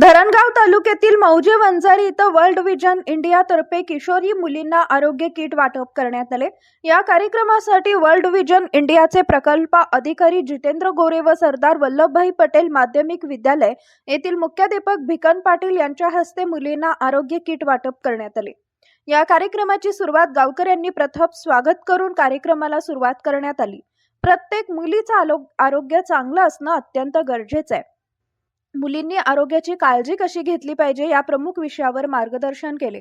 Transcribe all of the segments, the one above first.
धरणगाव तालुक्यातील मौजे वंजारी इथं वर्ल्ड विजन इंडियातर्फे किशोरी मुलींना आरोग्य किट वाटप करण्यात आले. या कार्यक्रमासाठी वर्ल्ड विजन इंडियाचे प्रकल्प अधिकारी जितेंद्र गोरे व सरदार वल्लभभाई पटेल माध्यमिक विद्यालय येथील मुख्याध्यापक भिकन पाटील यांच्या हस्ते मुलींना आरोग्य किट वाटप करण्यात आले. या कार्यक्रमाची सुरुवात गावकऱ्यांनी प्रथम स्वागत करून कार्यक्रमाला सुरुवात करण्यात आली. प्रत्येक मुलीचं आलो- आरोग्य चांगलं असणं अत्यंत गरजेचं आहे. मुलींनी आरोग्याची काळजी कशी घेतली पाहिजे या प्रमुख विषयावर मार्गदर्शन केले.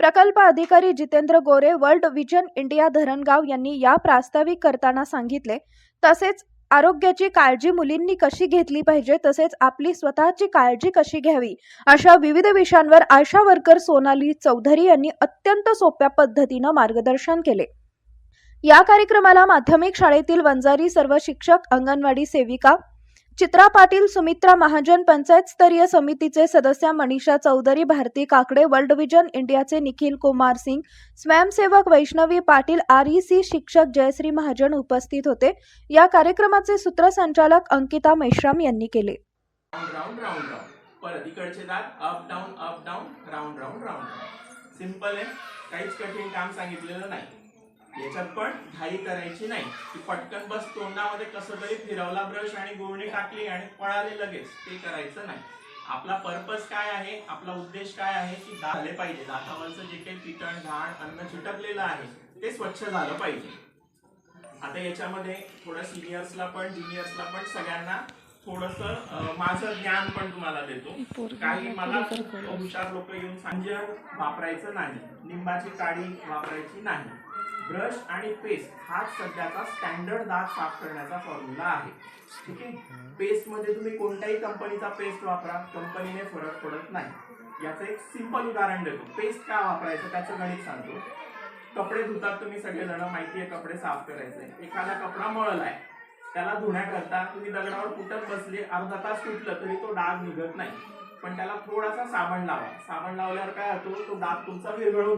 प्रकल्प अधिकारी Jitendra Gore world vision India Dharangaon यांनी या प्रास्ताविक करताना सांगितले तसेच आरोग्याची काळजी मुलींनी कशी घेतली पाहिजे तसेच आपली स्वतःची काळजी कशी घ्यावी अशा विविध विषयांवर आशा वर्कर सोनाली चौधरी यांनी अत्यंत सोप्या पद्धतीनं मार्गदर्शन केले. या कार्यक्रमाला माध्यमिक शाळेतील वंजारी सर्व शिक्षक अंगणवाडी सेविका चित्रा पाटील सुमित्रा महाजन पंचायत स्तरीय समितीचे सदस्य मनीषा चौधरी भारती काकडे वर्ल्ड विजन इंडियाचे निखिल कुमार सिंग स्वयंसेवक वैष्णवी पाटील आरईसी शिक्षक जयश्री महाजन उपस्थित होते. या कार्यक्रमाचे सूत्रसंचालक अंकिता मेश्राम यांनी केले. परत इकडचे दात up down up down round round round आहे. काहीच कठीण काम सांगितलेलं नाही. याच्यात पण घाई करायची नाही. की पटकन बस तोंडामध्ये कसं तरी फिरवला ब्रश आणि गुळणी टाकली आणि पळाले लगेच. ते करायचं नाही. आपला पर्पज काय आहे? आपला उद्देश काय आहे? की झाले पाहिजे. दातावरचं जे काही पितण घाण अन्न चिटकलेलं आहे ते स्वच्छ झालं पाहिजे. आता याच्यामध्ये थोडं सिनियर्सला पण ज्युनियर्सला पण सगळ्यांना थोडस माझं ज्ञान पण तुम्हाला देतो. काही मला हुशार लोक येऊन सांजन वापरायचं नाही. लिंबाची काडी वापरायची नाही. ब्रश आणि पेस्ट हा सध्याचा स्टँडर्ड दात साफ करण्याचा फॉर्म्युला आहे. ठीक आहे? पेस्टमध्ये तुम्ही कोणत्याही कंपनीचा पेस्ट वापरा कंपनीने फरक पडत नाही. याचं एक सिंपल उदाहरण देतो. पेस्ट का वापरायचं त्याचं गणित सांगतो. कपडे धुतात तुम्ही सगळेजण माहिती आहे कपडे साफ करायचे. एखादा कपडा मळलाय त्याला धुण्याकरता तुम्ही दगडावर कुटत बसले अर्धा तास सुटलं तरी तो डाग निघत नाही. पण त्याला थोडासा साबण लावा. साबण लावल्यावर काय होतो? तो डाग तुमचा विरघळून